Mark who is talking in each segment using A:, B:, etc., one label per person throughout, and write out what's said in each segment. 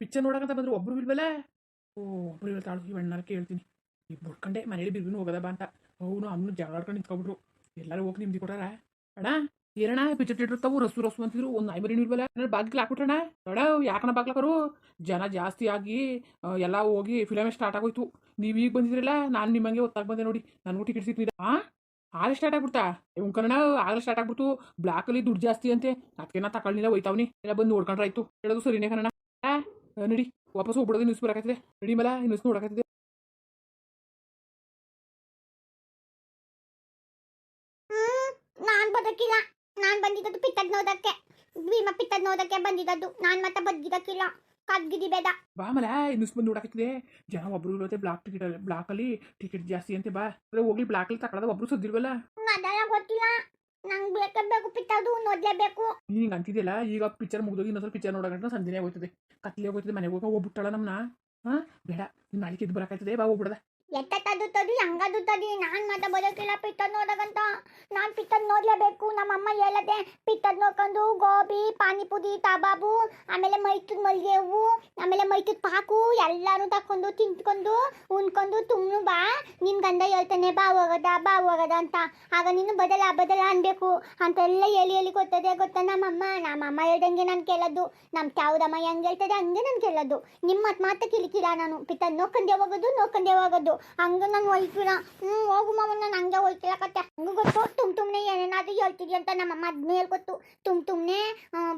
A: Picture ನೋಡಕಂತ ಬಂದ್ರು. ಒಬ್ರು ಇಲ್ವಲ್ಲ ಓ, ಒಬ್ರು ಇಲ್ಲ ತಾಳು ಇವಣ್ಣಾರ ಕೇಳ್ತೀನಿ. ಈ ಬುಡ್ಕಂಡೆ ಮನೇಲಿ ಬಿರ್ಬಿನ ಹೋಗದ ಬಾ ಅಂತ. ಅವನು ಅಮ್ಮನು ಜಗಳ ಆಡ್ಕೊಂಡು ನಿಂತ್ಕೊಬಿಟ್ರು. ಎಲ್ಲರೂ ಹೋಗಿ ನಿಮ್ದು ಕೊಟ್ಟಾರ? ಅಣ್ಣ ಏನಣ್ಣ ಪಿಕ್ಚರ್ ಥಿಯೇಟರ್ ತಾವು, ರಸು ರಸು ಅಂತಿದ್ರು. ಒಂದು ಐಮರಿ ಮರಿ ಇಲ್ವಲ್ಲ? ಏನಾರು ಬಾಗಿಲು ಹಾಕ್ಬಿಟ್ರಣ್ಣ? ನೋಡ ಯಾಕಣ್ಣ ಬಾಗ್ಲಾಕರು ಜನ ಜಾಸ್ತಿ ಆಗಿ ಎಲ್ಲ ಹೋಗಿ ಫಿಲಮ್ ಸ್ಟಾರ್ಟ್ ಆಗೋಯ್ತು. ನೀವು ಈಗ ಬಂದಿದ್ರಲ್ಲ, ನಾನು ನಿಮ್ಮಂಗೆ ಒತ್ತಾಗ ಬಂದೆ ನೋಡಿ. ನನಗೂ ಟಿಕೆಟ್ ಸಿಕ್ತಿದ್ದೆ ಆ? ಆಗಲೇ ಸ್ಟಾರ್ಟ್ ಆಗ್ಬಿಡ್ತಾ? ಕನ್ನಡ ಆಗಲೇ ಸ್ಟಾರ್ಟ್ ಆಗ್ಬಿಡ್ತು. ಬ್ಲಾಕಲ್ಲಿ ದುಡ್ಡು ಜಾಸ್ತಿ ಅಂತೆ. ಅದಕ್ಕೆ ನಾ ತಗೊಳ್ಳಿಲ್ಲ ಹೋಯ್ತಾವ್ನಿ ಎಲ್ಲ ಬಂದು ನೋಡ್ಕೊಂಡ್ರಾಯ್ತು. ಹೇಳೋದು ಸರಿನೇ ಕಣ ಆ, ನಡಿ ವಾಪಸ್ ಹೋಗ್ಬಿಡೋದು ನ್ಯೂಸ್ ಬರಕತ್ತಿದೆ. ನಡಿ ಮಲ ನ್ಯೂಸ್ ನೋಡಕತ್ತಿದೆ.
B: ನಾನು ಬದುಕಿಲ್ಲ. ನಾನ್ ಬಂದಿದ್ದದ್ದು ಪಿತ್ತದ್ ನೋದಕ್ಕೆ. ಭೀಮ ಪಿತ್ತದ್ ನೋದಕ್ಕೆ ಬಂದಿದ್ದದ್ದು. ನಾನ್ ಮತ್ತೆ ಬದುಕಿದಕ್ಕಿಲ್ಲ. ಕದ್ಗಿದಿ ಬೇಡ
A: ಬಾ ಮಲ ನ್ಯೂಸ್ ಬಂದು ನೋಡಕತ್ತಿದೆ. ಜನ ಒಬ್ರು ಇರೋದೆ ಬ್ಲಾಕ್ ಟಿಕೆಟ್ ಬ್ಲಾಕಲ್ಲಿ ಟಿಕೆಟ್ ಜಾಸ್ತಿ ಅಂತೆ ಬಾ. ಹೋಗ್ಲಿ ಬ್ಲಾಕ್ ಅಲ್ಲಿ ತಕೊಳ್ಳೋದು ಒಬ್ರು ಸುದ್ದಿಲ್ವಲ್ಲ?
B: ಅದೆಲ್ಲ ಗೊತ್ತಿಲ್ಲ. ನಂಗ್ ಬೇಕೇ ಬೇಕು ಪಿತ್ತದು ನೋಡ್ಲೇಬೇಕು
A: ನೀನು ಹಿಂಗೆ ಅಂತಿದ್ಯಲ್ಲ, ಈಗ ಪಿಕ್ಚರ್ ಮುಗಿದೋಗಿ ಇನ್ನೊಂದ್ಸಲ ಪಿಕ್ಚರ್ ನೋಡೋಗಂಟ ಸಂಜೆನೇ ಹೋಗ್ತದೆ ಕತ್ಲೇ ಹೋಗ್ತದೆ ಮನೆಗೆ ಹೋಗಿ, ಹೋಗ್ಬಿಟ್ಟಾಳ ನಮ್ಮನ್ನ ಹಾಂ? ಬೇಡ ನೀನು ನಾಳೆಗೆ ಎದ್ದು ಬರಕಾಯ್ತದೆ ಬಾ ಹೋಗ್ಬಿಡದ.
B: ಎತ್ತದು ತದಿ ಹಂಗದು ತದಿ ನಾನ್ ಮತ್ತೆ ಬದುಕಿಲ್ಲ ಪಿತ್ತದ್ ನೋಡಕಂತ ನಾನ್ ಪಿತ್ತದ್ ನೋಡ್ಲೇಬೇಕು, ನಮ್ಮಮ್ಮ ಹೇಳದೆ ಪಿತ್ತದ್ ನೋಡ್ಕೊಂಡು ಗೋಬಿ, ಪಾನಿಪುರಿ, ತಬಾಬು, ಆಮೇಲೆ ಮೈತುದ್ ಮಲ್ಲಿಗೆ ಹೂವು ಆಮೇಲೆ ಮೈತುದ್ ಪಾಕು, ಎಲ್ಲಾನು ತಕೊಂಡು ತಿಂತ್ಕೊಂಡು ಉಣ್ಕೊಂಡು ತುಮ್ನು ಬಾ. ನಿನ್ ಗಂಡ ಹೇಳ್ತಾನೆ, ಬಾ ಹೋಗದ ಬಾ ಹೋಗದ ಅಂತ. ಆಗ ನೀನು ಬದಲ ಬದಲ ಅನ್ಬೇಕು. ಅಂತ ಎಲ್ಲ ಹೇಳಿ ಹೇಳಿ ಗೊತ್ತದೆ ಗೊತ್ತಾ ನಮ್ಮಮ್ಮ? ನಮ್ಮಮ್ಮ ಹೇಳ್ದಂಗೆ ನಾನು ಕೇಳೋದು. ನಮ್ಮ ತಾವುದಮ್ಮ ಹೆಂಗ್ ಹೇಳ್ತದೆ, ಹಂಗೆ ನಾನು ಕೇಳೋದು. ನಿಮ್ಮ ಮಾತು ಮಾತ್ರ ಕಿಲಿಕಿಲ್ಲ ನಾನು. ಪಿತ್ತ ನೋಡ್ಕೊಂಡೆ ಹೋಗೋದು ನೋಡ್ಕೊಂಡೆ ಹೋಗೋದು. ಹಂಗ ನಾನು ಹೋಯ್ತಿಲ್ಲ ಹ್ಞೂ ಹೋಗು ಮಾವ ನಾನು ಹಂಗೆ ಹೋಯ್ತಿಲ್ಲ ಕತ್ತೆ ಹಂಗೆ ಗೊತ್ತು ತುಮ್ ತುಮ್ನೆ ಏನೇನಾದ್ರೂ ಹೇಳ್ತಿದ್ಯ ಅಂತ ನಮ್ಮಮ್ಮ ಅದನ್ನ ಹೇಳ್ಕೊತ್ತು ತುಮ್ ತುಮ್ನೆ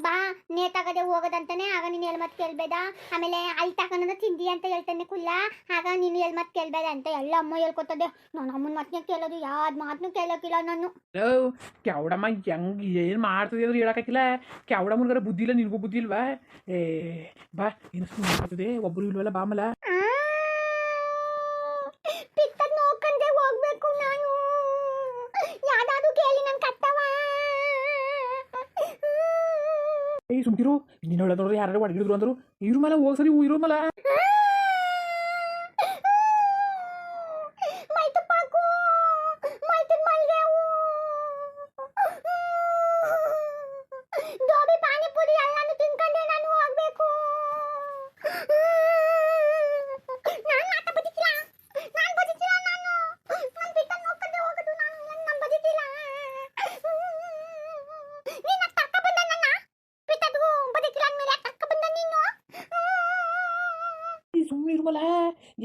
B: ಬಾ ನೇತಾಗದೆ ಹೋಗೋದಂತಾನೆ ಆಗ ನೀನು ಎಲ್ ಮತ್ತೆ ಕೇಳ್ಬೇಡ. ಆಮೇಲೆ ಅಲ್ಲಿ ತಗೊಂಡ ತಿಂದಿ ಅಂತ ಹೇಳ್ತಾನೆ ಕುಲ್ಲ. ಆಗ ನೀನು ಎಲ್ ಮತ್ತೆ ಕೇಳ್ಬೇಡ ಅಂತ ಎಲ್ಲ ಅಮ್ಮ ಹೇಳ್ಕೊತದೆ. ನಾನು ಅಮ್ಮನ ಮಾತನ್ನ ಕೇಳೋದು ಯಾವ್ದು ಮಾತನ್ನು ಕೇಳೋಕಿಲ್ಲ ನಾನು.
A: ಕೆವಡಮ್ಮ ಹೆಂಗ್ ಏನು ಮಾಡ್ತದೆ ಅಂದ್ರೆ ಹೇಳಕ್ಕಾಗಿಲ್ಲ ಕ್ಯಾವಡಮ್ಮನ್ಗಾರ ಬುದ್ಧಿ ಇಲ್ಲ ನಿನಗೂ ಬುದ್ಧಿ ಇಲ್ವಾ? ಏ ಬಾ ಏನು ಸುಮ್ಮನೆ ಒಬ್ರು ಇಲ್ವಲ್ಲ ಬಾ ಮಲ
B: ಪಿತ್ತದ್ ನೋಡ್ಕೊಂಡೆ ಹೋಗ್ಬೇಕು ನಾನು ಯಾವ್ದಾದ್ರು ಕೇಳಿ ನನ್ ಕತ್ತವ
A: ಏಯ್ ನಿನ್ನ ನೋಡ್ರಿ ಯಾರು ಹೊಡಗಿದ್ರು ಅಂದ್ರು ಇವ್ರ ಮೇಲೆ ಹೋಗ್ ಸರಿ ಇವ್ರ ಮಲ.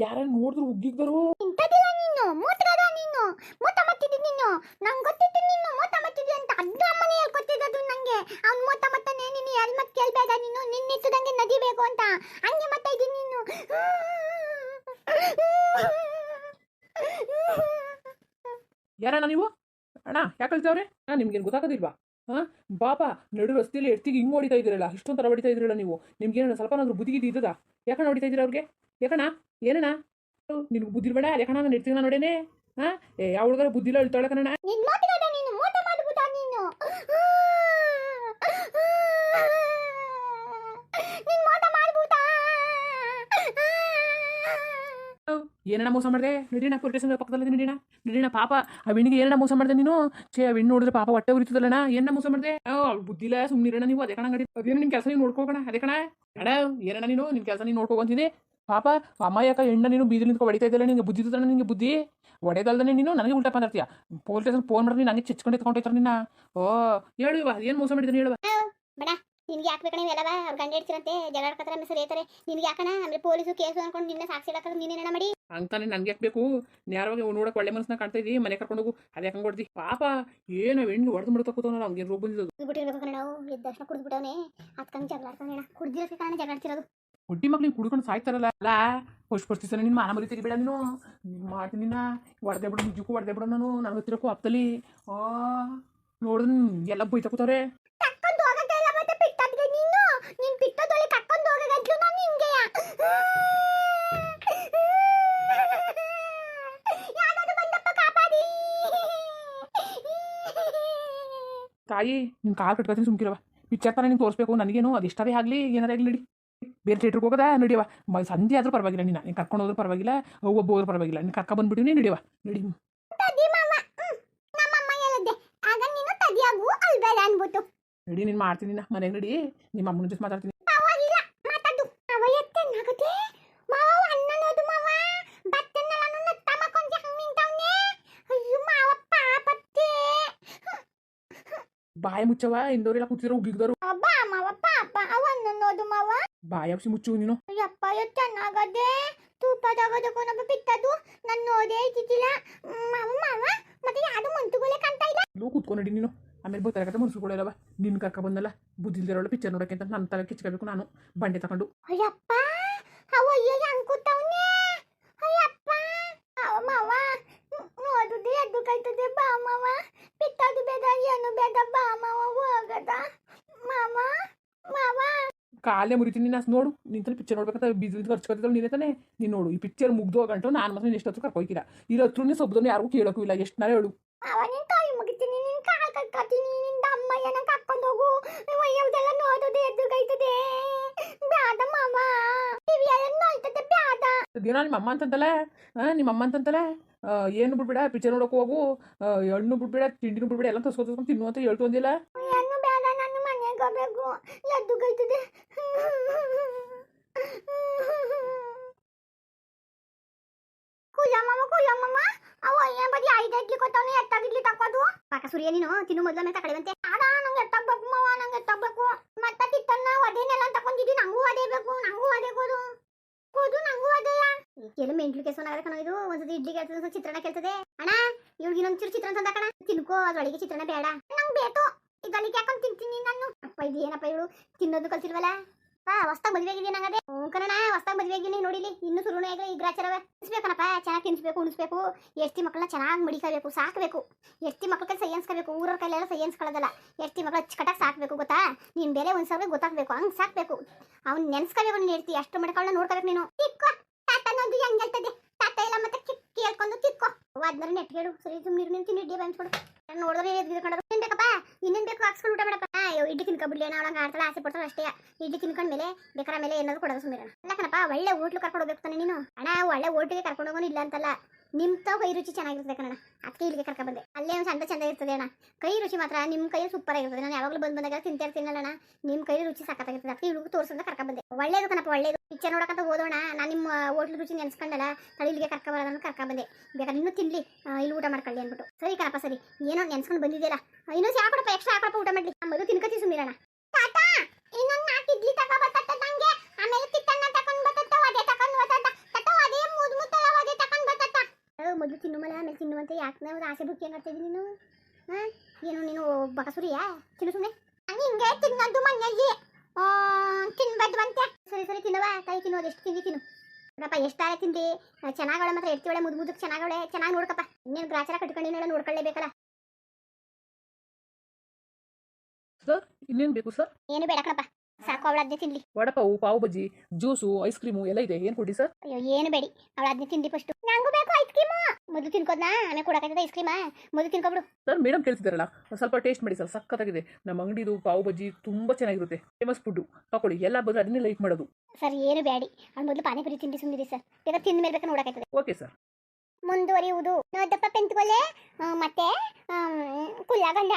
A: ಯಾರು ನೋಡಿದ್ರು ಉಗ್ಗಿಗ್ದರು
B: ಇಂಥದ್ದಿಲ್ಲ ನೀನು ಮೂತ್ರದ ನೀನು ಮೂತ ಮತ್ತಿದ್ದಿ ನೀನು. ನಂಗೆ ಗೊತ್ತಿತ್ತು ನೀನು ಮೂತ ಮತ್ತಿದ್ದಿ ಅಂತ. ಅಡ್ಡ ಅಮ್ಮನೇ ಹೇಳ್ಕೊಟ್ಟಿದ್ದು ನಂಗೆ. ಅವ್ನು ಮೂತ ಮತ್ತನೆ ನೀನು ಎಲ್ಲಿ ಮತ್ತೆ ಕೇಳಬೇಡ ನೀನು? ನಿನ್ನಿತ್ತದಂಗೆ ನದಿಬೇಕು ಅಂತ. ಹಂಗೆ ಮತ್ತೆ ಇದ್ದೀನಿ ನೀನು.
A: ಯಾರಣ್ಣ ನೀವು? ಅಣ್ಣ ಯಾಕೆ ಕಳ್ತವ್ರೆ ಅಣ್ಣ ನಿಮ್ಗೇನು ಗೊತ್ತಾಗೋದಿಲ್ವಾ? ಹಾಂ? ಬಾಪ ನಡು ರಸ್ತೆಯಲ್ಲಿ ಎಡ್ತಿಗೆ ಹಿಂಗೆ ಹೊಡಿತಾ ಇದ್ದೀರಲ್ಲ ಇಷ್ಟೊಂದು ಥರ ಹೊಡಿತಾ ಇದ್ದೀರಲ್ಲ ನೀವು. ನಿಮ್ಗೇನ ಸ್ವಲ್ಪ ಬುದ್ಧಿಗಿದ್ದು ಇದ್ದದಾ ಗಿದ್ದಿ ಇದ್ದದ? ಯಾಕಣ್ಣ ಹೊಡಿತಾ ಇದ್ದೀರ ಅವ್ರಿಗೆ? ಯಾಕಣ್ಣ? ಏನಣ್ಣ? ನಿನ್ಗೆ ಬುದ್ಧಿ ಬೇಡ ಅದೇ ಕಣ ನಾನು ನೋಡೇನೆ. ಹಾಂ ಏ ಯಾವ ಹುಡುಗರ ಬುದ್ಧಿ ಇಲ್ಲ ಅಳ್ತಾಳೆ ಕಣ
B: ನಿನ್ ಮೂತ್ರದ ನೀನು ಮೂತ ಮಾಡ್ಬಿಟ್ಟ ನೀನು. ನಿನ್ ಮೂತ ಮಾಡ್ಬಿಟ್ಟ.
A: ಏನಣ್ಣ ಮೋಸ ಮಾಡಿದೆ? ನಡೀಣ ಪೊಲೀಸ್ ಪಕ್ಕದಲ್ಲಿ ನಡೀಣ. ನಡೀಣ ಪಾಪ ಆ ವಿಣ್ಣಿಗೆ ಏನಣ್ಣ ಮೋಸ ಮಾಡಿದೆ ನೀನು? ಛೇ ಆ ವಿಣ್ಣು ನೋಡಿದ್ರೆ ಪಾಪ ಹೊಟ್ಟೆ ಉರಿತದಲ್ಲಣ್ಣ. ಏನಣ್ಣ ಮೋಸ ಮಾಡಿದೆ? ಅವ್ಳು ಬುದ್ಧಿಲ್ಲ ಇಲ್ಲ ಸುಮ್ಮನಿರಣ್ಣ ನೀವು. ಅದೇ ಕಣ ಅದೇನು ನಿಮ್ಮ ಕೆಲಸ ನೀವು ನೋಡ್ಕೋಣ ಅದೇ ಕಣ. ಅಡ ಏನಣ್ಣ ನೀನು? ನಿಮ್ಮ ಕೆಲಸ ನೀನು ನೋಡ್ಕೋಕೊಂತಿದ್ದೆ ಪಾಪ ಅಮ್ಮ ಯಾಕ ಹೆಣ್ಣ ನೀನು ಬೀದಿಲಿ ನಿಂತ್ಕೊ ಹೊಡಿತಾ ಇದ್ದಲ್ಲ ನಿಂಗೆ? ಬುದ್ಧಿ ಇದ್ದಲ್ಲ ನಿಂಗೆ ಬುದ್ಧಿ? ಹೊಡೆದಲ್ದನೆ ನೀನು? ನನಗೆ ಉಲ್ಟಾ ಮಾತಾಡ್ತೀಯ ಪೊಲೀಸ್ ಸ್ಟೇಷನ್ ಫೋನ್ ಮಾಡಿದ್ರೆ ನನಗೆ ಚಿಚ್ಕೊಂಡು ಎತ್ಕೊಂಡೋಯ್ತಾರೆ ನಿನ್ನ? ಓ ಹೇಳುವ ಏನು ಮೋಸ ಮಾಡಿದ್ದೀನಿ ಹೇಳುವ
B: ಬೇಡ ನಿನ್ಗೆ ಯಾಕೆ ಬೇಕಣ ಇವೆಲ್ಲವ ಅವ್ರು ಗಂಡ ಹಿಡ್ಸಿರಂತೆ ಜಗಳ ಆಡ್ಕತ್ತಾರ ಆಮೇಲೆ ಸರಿ ಐತಾರೆ ನಿನ್ಗೆ ಯಾಕಣ ಅಂದ್ರೆ ಪೊಲೀಸು ಕೇಸು ಅನ್ಕೊಂಡು ನಿನ್ನ ಸಾಕ್ಷಿ ಇಡಕ್ಕಾಗ ನೀನೇನ ಮಾಡಿ?
A: ಅಂತಾನೆ ನನ್ಗೆ ಯಾಕೆ ಬೇಕು? ನೇರವಾಗಿ ನೋಡಕ್ ಒಳ್ಳೆ ಮನಸ್ಸನ್ನ ಕಾಣ್ತಾ ಇದ್ದೀವಿ ಮನೆ ಕರ್ಕೊಂಡು ಹೋಗು. ಅದೇ ಹಂಗೆ ಹೊಡ್ದಿ? ಪಾಪ ಏನು ಹೆಣ್ಣು ಹೊಡೆದು ಬಿಡ್ತಾ ಕೂತವನ ಅವ್ನಿಗೆ ರೋಗ ಬಂದಿದ್ದು
B: ಬಿಟ್ಟಿರ್ಬೇಕು ನಾವು ಎದ್ದ ತಕ್ಷಣ ಕುಡಿದ್ಬಿಟ್ಟವನೆ. ಅದಕ್ಕಂಗೆ ಜಗಳ ಆಡ್ತಾನೆ ಕುಡ್ದಿರೋಕೆ ಕಾರಣ ಜಗಳ ಆಡ್ತಿರೋದು.
A: ಹುಟ್ಟಿ ಮಕ್ಳಿಗೆ ಕುಡ್ಕೊಂಡು ಸಾಯ್ತಾರಲ್ಲ? ಅಲ್ಲ ಫಸ್ಟ್ ಫಸ್ಟ್ ಸಲ ನಿನ್ನ ಮಾನ ಮರಿ ತೆಗಿಬೇಡ ನೀನು. ಮಾಡ್ತೀನಿ ನಿನ್ನ. ಹೊಡೆದೇ ಬಿಡು ನಿಜಕ್ಕೂ ಹೊಡೆದೇ ಬಿಡು ನಾನು. ನನಗೆ ಹತ್ತಿರಕ್ಕೂ ಹಪ್ತಲಿ ಆ ನೋಡಿದ್ರೆ ಎಲ್ಲ ಬೈ ತಕೋತಾರೆ
B: ಕರ್ಕೊಂಡು ಹೋಗಕ್ಕೆ ಇಲ್ಲ ಮತ್ತೆ ಪಿಟ್ಟದ್ಗೆ ನೀನು? ನಿನ್ ಪಿಟ್ಟದೊಳಗೆ ಕರ್ಕೊಂಡು ಹೋಗಕ್ಕೆ ನಾನು ನಿನ್ಗೆ ಯಾರಾದ್ರೂ ಬಂದಪ್ಪ ಕಾಪಾಡಿ.
A: ತಾಯಿ ನಿನ್ನ ಕಾಲು ಕಟ್ಕೊತೀನಿ ಸುಮ್ಕಿರವ ಪಿಕ್ಚರ್ ತಾನೇ ನಿಂಗೆ ತೋರಿಸ್ಬೇಕು. ನನಗೇನು ಅದು ಎಷ್ಟಾರೇ ಆಗಲಿ. ಏನಾರೇ ಆಗಲಿ ನಡಿ. ಬೇರೆ ಥಿಯೇಟ್ರಿಗೆ ಹೋಗೋದಾ? ನಡಿಯವ ಮ ಸಂಜೆ ಆದರೂ ಪರವಾಗಿಲ್ಲ ನೀನು. ನೀನು ಕರ್ಕೊಂಡು ಹೋದ್ರೂ ಪರವಾಗಿಲ್ಲ ಒಬ್ಬ ಹೋದ್ರೂ ಪರವಾಗಿಲ್ಲ. ನೀನು ಕರ್ಕ ಬಂದ್ಬಿಟ್ಟಿವಿ ನಡಿಯವ ನಡಿ. ನಡಿ ನೀನು ಮಾಡ್ತೀನಿ ನಾ ಮನೆಗೆ ನಡಿ. ನಿಮ್ಮ ಅಮ್ಮನ ಜೊತೆ ಮಾತಾಡ್ತೀನಿ. ಬಾಯಿ ಮುಚ್ಚವ ಇಂದವ್ರೆಲ್ಲ ಕೂತಿದ್ರು ಉಗಿಗ್ದವ್ರು
B: ಅಬ್ಬ ಮಾವ ಪಾಪ ಅವನ್ನು ನೋಡು ಮಾವ.
A: ಬಾಯಿ ಹಬ್ಸಿ ಮುಚ್ಚು ನೀನು.
B: ಯಪ್ಪ ಚೆನ್ನಾಗದೆ. ತುಪ್ಪದಾಗದಕ್ಕೊಂದೊಬ್ಬ ಬಿತ್ತದು ನನ್ನ ನೋಡೇ ಇದ್ದಿದ್ದಿಲ್ಲ. ಮಾವ ಮಾವ ಮತ್ತೆ ಯಾರು ಮುಂತುಗಳೇ ಕಾಣ್ತಾ ಇಲ್ಲ.
A: ಲೋ ಕೂತ್ಕೊಂಡಿ ನೀನು. ಆಮೇಲೆ ಬರ್ತಾರೆ ಮುನ್ಸುಗಳಲ್ಲವ ನಿನ್ನ ಕರ್ಕ ಬಂದಲ್ಲ ಬುದ್ಧಿಲ್ದಿರೋಳು ಪಿಕ್ಚರ್ ನೋಡಕ್ಕೆ ಅಂತ ನನ್ನ ತಲೆ ಕಿಚ್ಕೋಬೇಕು ನಾನು. ಬಂಡೆ ತಗೊಂಡು.
B: ಅಯ್ಯಪ್ಪ ಅವ ಹೆಂಗ್ ಕೂತವ್ನೆ ಅಯ್ಯಪ್ಪ ಅವ ಮಾವ ಎದ್ದು ಕೈತದೆ ಬಾ ಮಾವ. ಬಿತ್ತದು ಬೇಡ ಏನು ಬೇಡ ಬಾ ಮಾವ ಹೋಗದ. ಮಾವ ಮಾವ.
A: ಕಾಲೇ ಮುರಿತೀನಿ ನಾನು ನೋಡು. ನಿಂತಲ್ಲಿ ಪಿಕ್ಚರ್ ನೋಡ್ಬೇಕಂತ ಬಿದ್ದು ಖರ್ಚ್ಕೊತಿದ್ದಳು ನೀನೇ ತಾನೇ. ನೀನು ನೋಡು ಈ ಪಿಕ್ಚರ್ ಮುಗ್ದು ಗಂಟು ನಾನು ಮಾತ್ರ ಎಷ್ಟು ಹತ್ರ ಕರ್ಕೊಯ್ತೀರ. ಇರೋ ಹತ್ರನೇ ಸೊಬ್ದನ್ನು ಯಾರಿಗೂ ಕೇಳೋಕ್ಕೂ ಇಲ್ಲ ಎಷ್ಟು ನಾಳೆ ಹೇಳು.
B: ಮಾವ ನಿನ್ ಕೈ ಮುಗಿತೀನಿ ನಿನ್ ಕಾಲ್ ಕಟ್ಕೊತೀನಿ ನಿಂದ ಅಮ್ಮಯ್ಯನ ಕರ್ಕೊಂಡು ಹೋಗು. ಒಯ್ಯೋದೆಲ್ಲ ನೋಡೋದು ಎದ್ದು ಕೈತದೆ. ಬ್ಯಾಡ ಮಾವ. ಟಿವಿ ನೋಯ್ತದೆ ಬ್ಯಾಡ.
A: ಅದೇನೋ ನಿಮ್ಮ ಅಮ್ಮ ಅಂತಂತಲ್ಲ ನಿಮ್ಮ ಅಮ್ಮ ಅಂತಂತಲ್ಲ ಏನು ಬಿಡ್ಬೇಡ ಪಿಕ್ಚರ್ ನೋಡಕ್ಕೆ ಹೋಗು. ಹಣ್ಣು ಬಿಡ್ಬೇಡ ತಿಂಡಿನೂ ಬಿಡ್ಬೇಡ ಎಲ್ಲ ತಸ್ಕೊತ ತಿನ್ನು ಅಂತ ಹೇಳ್ತು ಅಂದಿಲ್ಲ
B: ಏನು ಬೇಡ ಮನೆಗೆ ಹೋಗ್ಬೇಕು. ಎದ್ದು ಅವ ಏನ್ ಬದಿ? ಐದೈದ್ಲಿ ಕೊಟ್ಟವನು ಎತ್ತಾಗಿದ್ಲಿ ತಕ್ಕೋದು? ಪಾಕ ಸುರಿಯ ನೀನು? ತಿನ್ನು ಮೊದ್ಲ ಮೇಲೆ ತಕಳಿವಂತೆ ಆಡ ನಂಗೆ ಎತ್ತಾಗ್ಬೇಕು ಮಾವ, ನಂಗೆ ಎತ್ತಾಗ್ಬೇಕು ಮತ್ತೆ ತಿತ್ತನ್ನ ಒದೇನೆಲ್ಲ ತಕೊಂಡಿದ್ದಿ ನಂಗೂ ಒದೇಬೇಕು ನಂಗೂ ಒದೇಗೋದು ಕೂದು ನಂಗೂ ಅದೇಯ ಕೆಲ ಮೆಂಟ್ಲು ಕೆಸವನಾಗದ ಕಣ ಇದು? ಒಂದ್ಸತಿ ಇಡ್ಲಿ ಕೇಳ್ತದೆ, ಒಂದ್ಸತಿ ಚಿತ್ರಣ ಕೇಳ್ತದೆ. ಅಣ್ಣ ಇವ್ಳಿಗೆ ಇನ್ನೊಂದು ಚೂರು ಚಿತ್ರ ತಂದ ಕಣ. ತಿನ್ಕೋ, ಅದ್ರೊಳಗೆ ಚಿತ್ರಣ ಬೇಡ. ನಂಗೆ ಬೇಕು. ಇದಲ್ಲಿಗೆ ಯಾಕೊಂಡು ತಿಂತೀನಿ ನಾನು? ಅಪ್ಪ ಇದು ಏನಪ್ಪ ಇವಳು? ತಿನ್ನೋದು ಕಲ್ತಿಲ್ವಲ್ಲ? ಹಾ ಹೊಸ್ತಾಗ ಮದುವೆ ಆಗಿದ್ದೀನಿ ನಂಗದೆ? ಹ್ಞೂ ಕಣಣ್ಣ ಹೊಸ್ತಾಗ ಮದುವೆ ಆಗಿನಿ ನೋಡಿಲಿ? ಇನ್ನು ಶುರುನೇ ಆಗಲಿ ಈ ತಿನ್ಸ್ಬೇಕನಪ್ಪ ಚೆನ್ನಾಗಿ ತಿನ್ಸ್ಬೇಕು, ಉಣಿಸ್ಬೇಕು. ಎಷ್ಟಿ ಮಕ್ಕಳನ್ನ ಚೆನ್ನಾಗಿ ಮಡಿಕಬೇಕು, ಸಾಕಬೇಕು. ಎಷ್ಟಿ ಮಕ್ಕಳ ಕೈ ಊರ ಊರವ್ರ ಕೈಲೆಲ್ಲ ಸೈಯನ್ಸ್ ಅನ್ಸ್ಕೊಳ್ಳೋದಲ್ಲ ಎಷ್ಟಿ ಮಕ್ಳು ಅಚ್ಚುಕಟ್ಟಾಗಿ ಸಾಕಬೇಕು ಗೊತ್ತಾ? ನೀನು ಬೇರೆ ಒಂದು ಸಾವಿರ ಗೊತ್ತಾಗಬೇಕು, ಹಂಗೆ ಸಾಕಬೇಕು. ಅವ್ನು ನೆನ್ಸ್ಕೋಬೇಕು ನೀನು ಹೇಳ್ತಿ, ಅಷ್ಟು ಮಡ್ಕೊಳ್ಳ ನೋಡ್ಕೋಬೇಕು ನೀನು. ತಿಕ್ಕೋ ತಾತನೊಂದು ಹೆಂಗೆ ಹೇಳ್ತದೆ? ತಾತ ಇಲ್ಲ ಮತ್ತೆ ಕಿಕ್ ಕೇಳ್ಕೊಂಡು ತಿಕ್ಕೋ. ನೆಟ್ ಹೇಳು. ಸರಿ ಸುಮ್ಮನೆ ನೀರು ನಿಂತು ನಿಡ್ಡಿ ಬಂದ್ಕೊಡು ನಾನು ನೋಡಿದ್ರೆ ಎದ್ಗಿದ್ಕೊಂಡ್ರು ಏನ್ ಬೇಕಪ್ಪ ಇನ್ನೇನು ಬೇಕು? ಹಾಕ್ಸ್ಕೊಂಡು ಊಟ ಮಾಡಪ್ಪ. ಇಡ್ಲಿ ತಿನ್ಕೊಬಿಡ್ಲಿ ಏನೋ ಅವಳಂಗೆ ಆಡ್ತಾಳೆ, ಆಸೆ ಪಡ್ತಾಳೆ ಅಷ್ಟೇ. ಇಡ್ಲಿ ತಿನ್ಕೊಂಡ್ ಮೇಲೆ ಬೇಕಾರ ಮೇಲೆ ಏನಾದ್ರು ಕೊಡೋದು ಸುಮ್ಮನೆ ಅಲ್ಲ ಕಣಪ್ಪ ಒಳ್ಳೆ ಹೋಟ್ಲು ಕರ್ಕೊಂಡು ಹೋಗ್ಬೇಕು ತಾನೆ ನೀನು. ಅಣ್ಣ, ಒಳ್ಳೆ ಹೋಟ್ಲಿಗೆ ಕರ್ಕೊಂಡು ಹೋಗೋನು ಇಲ್ಲ ಅಂತಲ್ಲ. ನಿಮ್ ತಾವ್ ಕೈ ರುಚಿ ಚೆನ್ನಾಗಿರ್ತದೆ ಕಣ ಅದಕ್ಕೆ ಇಲ್ಲಿಗೆ ಬಂದೆ. ಅಲ್ಲೇ ಒಂದು ಚಂದ ಚಂದ ಇರ್ತದೆ ಅಣ್ಣ. ಕೈ ರುಚಿ ಮಾತ್ರ ನಿಮ್ಮ ಕೈ ಸೂಪರ್ ಆಗಿರ್ತದೆ. ನಾನು ಯಾವಾಗಲೂ ಬಂದ್ ಬಂದಾಗ ತಿಂತಾ ಇರ್ತೀನಲ್ಲ ಅಣ್ಣ. ನಿಮ್ಮ ಕೈ ರುಚಿ ಸಾಕಾಗಿರ್ತದೆ ಅದಕ್ಕೆ ಇವ್ಳಿಗೂ ತೋರ್ಸಂತ ಕರ್ಕೊಂಡ್ ಬಂದೆ. ಒಳ್ಳೇದು ಕಣಪ್ಪ, ಒಳ್ಳೇದು. ಪಿಕ್ಚರ್ ನೋಡಕಂತ ಹೋದೋಣ. ನಾನು ನಿಮ್ಮ ಹೋಟ್ಲ್ ರುಚಿ ನೆನ್ಸ್ಕೊಂಡಲ್ಲ ತಳಿ ಇಲ್ಲಿಗೆ ಕರ್ಕೊ ಬರೋದನ್ನ ಕರ್ಕೊಂಡ್ ಬಂದೆ. ಬೇಕಾದ್ರೆ ಇನ್ನೂ ತಿನ್ಲಿ. ಇಲ್ಲಿ ಊಟ ಮಾಡ್ಕೊಳ್ಳಿ ಅಂದ್ಬಿಟ್ಟು. ಸರಿ ಕಣಪ್ಪ, ಸರಿ. ಏನೋ ನೆನ್ಸ್ಕೊಂಡು ಬಂದಿದ್ದೀರಾ ಇನ್ನೂ ಹಾಕೊಡಪ್ಪ ಎಕ್ಸ್ಟ್ರಾ ಹಾಕಪ್ಪ ಊಟ ಮಾಡ್ಲಿ. ಮದು ತಿನ್ಕತಿ ಸುಮ್ಮಿರೋಣ ಮೊದಲು ತಿನ್ನು ಮಲ ಆಮೇಲೆ ತಿನ್ನುವಂತೆ. ಯಾಕೆ ನಾವು ಆಸೆ ಬುಕ್ಕಿ ಹೆಂಗಾಗ್ತಿದ್ದಿ ನೀನು? ಹಾಂ? ಏನು ನೀನು ಬಕಸುರಿಯಾ? ತಿನ್ನು ಸುಮ್ಮನೆ ಹಿಂಗೆ ತಿನ್ನೋದು ಮನೆಯಲ್ಲಿ. ತಿನ್ಬಾರ್ದು ಸರಿ ಸರಿ ತಿನ್ನವ ತಾಯಿ ತಿನ್ನೋದು ಎಷ್ಟು ತಿಂದು ತಿನ್ನು? ನೋಡಪ್ಪ ಎಷ್ಟಾರೆ ತಿಂದಿ? ಚೆನ್ನಾಗವಳೆ ಮಾತ್ರ ಎಡ್ತಿವಳೆ ಮುದ್ ಮುದ್ದಕ್ಕೆ ಚೆನ್ನಾಗವಳೆ. ಚೆನ್ನಾಗಿ ನೋಡ್ಕಪ್ಪ. ಇನ್ನೇನು ಗ್ರಾಚಾರ ಕಟ್ಕೊಂಡಿನೆಲ್ಲ ನೋಡ್ಕೊಳ್ಳೇಬೇಕಲ್ಲ.
A: ಸರ್ ಇನ್ನೇನು ಬೇಕು ಸರ್?
B: ಏನು ಬೇಡ ಕಣಪ್ಪ. ಸಾಕು ಅವಳ ಅದ್ನೇ ತಿನ್ಲಿ.
A: Vada pav pav bajji juice ice cream ಎಲ್ಲ ಇದೆ. ಏನು ಕೊಡಿ ಸರ್
B: ಅಯ್ಯೋ ಏನು ಬೇಡಿ. ಅವಳ ಅದ್ನೇ ತಿಂದಿ ಫಸ್ಟ್ ನಂಗೂ ಬೇಕು ಐಸ್ ಕ್ರೀಮ್ ಮೊದಲು ತಿನ್ಕೋದ್ನಾ? ಆಮೇಲೆ ಕೊಡಕಾಯ್ತದ ಐಸ್ ಕ್ರೀಮಾ ಮೊದಲು ತಿನ್ಕೊಬಿಡು.
A: ಸರ್ ಮೇಡಮ್ ಕೇಳ್ತಿದ್ದಾರಲ್ಲ ಸ್ವಲ್ಪ ಟೇಸ್ಟ್ ಮಾಡಿ ಸರ್ ಸಕ್ಕತ್ತಾಗಿದೆ ನಮ್ಮ ಅಂಗಡಿದು ಪಾವ್ ಬಜ್ಜಿ ತುಂಬಾ ಚೆನ್ನಾಗಿರುತ್ತೆ. ಫೇಮಸ್ ಫುಡ್ ತಗೊಳ್ಳಿ ಎಲ್ಲ ಬದಲು ಅದನ್ನೇ ಲೈಕ್ ಮಾಡೋದು.
B: ಸರ್ ಏನು ಬೇಡಿ. ಅವ್ಳು ಮೊದಲು ಪಾನಿಪುರಿ ತಿಂಡಿ ಸುಮ್ಮನಿದೆ ಸರ್ ಬೇಕಾದ್ರೆ ತಿಂದ ಮೇಲೆ ಬೇಕಾದ್ರೆ ನೋಡಕತ್ತದ
A: ಓಕೆ ಸರ್
B: ಮುಂದುವರಿಯುವುದು. ನೋದಪ್ಪ ಪೆಂತ್ಕೊಲೆ. ಮತ್ತೆ ಕುಲ್ಲ ಗಂಡ,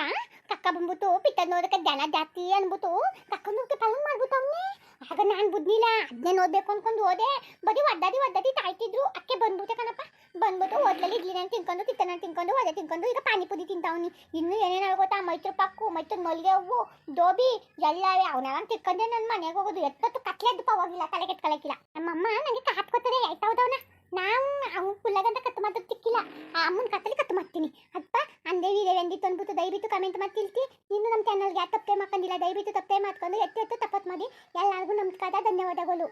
B: ಕಕ್ಕ ಬಂದ್ಬಿಟ್ಟು ಪಿತ್ತ ನೋದಕ್ಕೆ ಜಾತಿ ಅನ್ಬಿಟ್ಟು ಕಕ್ಕಂದು ಕಲಂಗ್ ಮಾಡ್ಬಿಟ್ಟು ಅವನೇ. ಆಗ ನಾನು ಬುದ್ನಿಲ್ಲ. ಅದನ್ನೇ ನೋಡ್ಬೇಕು ಅನ್ಕೊಂಡು ಹೋದೆ. ಬರೀ ಒದ್ದಾದಿ ಒದ್ದಾದಿ ತಾಯ್ತಿದ್ರು. ಅಕ್ಕೆ ಬಂದ್ಬಿಟ್ಟೆ ಕಣಪ್ಪ. ಬಂದ್ಬಿಟ್ಟು ಹೋಟ್ಲಲ್ಲಿ ಇಡ್ಲಿನ ತಿನ್ಕೊಂಡು ತಿತ್ತನ ತಿನ್ಕೊಂಡು ಒದೆ ತಿನ್ಕೊಂಡು, ಈಗ ಪಾನಿಪುರಿ ತಿಂತಾವನಿ. ಇನ್ನೂ ಏನೇನು ಗೊತ್ತಾ ಮೈತ್ರು ಪಕ್ಕು ಮೈತ್ರು ಮಲ್ಲಿಗೆ ಹೂವು, ದೋಬಿ ಎಲ್ಲವೇ ಅವನ ತಿಕ್ಕೊಂಡೆ ನನ್ನ ಮನೆಗೆ ಹೋಗೋದು. ಎತ್ತತ್ತು ಕತ್ಲೆದ್ದು ಪವಾಗಿಲ್ಲ ತಲೆ ಕೆಟ್ಕೊಳಕಿಲ್ಲ. ನಮ್ಮಮ್ಮ ನನಗೆ ಕಾತ್ಕೋತದೆ ಆಯ್ತಾ ಹೌದವನ ನಾವು ಅವ್ನು ಕುಲ್ಲಗಂತ ಕತ್ತು ಮಾತ್ರ ತಿಕ್ಕಿಲ್ಲ. ಆ ಅಮ್ಮನ ಕತ್ತಲಿ ಕತ್ತು ಮಾಡ್ತೀನಿ. ಅಪ್ಪ, ಅಂದೇ ವೀಡಿಯೋ ಎಂದಿತ್ತು ಅಂದ್ಬಿಟ್ಟು ದಯವಿಟ್ಟು ಕಮೆಂಟ್ ಮಾಡಿ ತಿಳ್ತಿ ಇನ್ನು ನಮ್ಮ ಚಾನಲ್ಗೆ ಯಾಕೆ ತಪ್ಪೇ ಮಾಡ್ಕೊಂಡಿಲ್ಲ, ದಯವಿಟ್ಟು ತಪ್ಪೇ ಮಾಡ್ಕೊಂಡು ಎತ್ತೆತ್ತು ಎತ್ತು ತಪ್ಪತ್ತು ಮಾಡಿ. ಎಲ್ಲರಿಗೂ ನಮಸ್ಕಾರ, ಧನ್ಯವಾದಗಳು.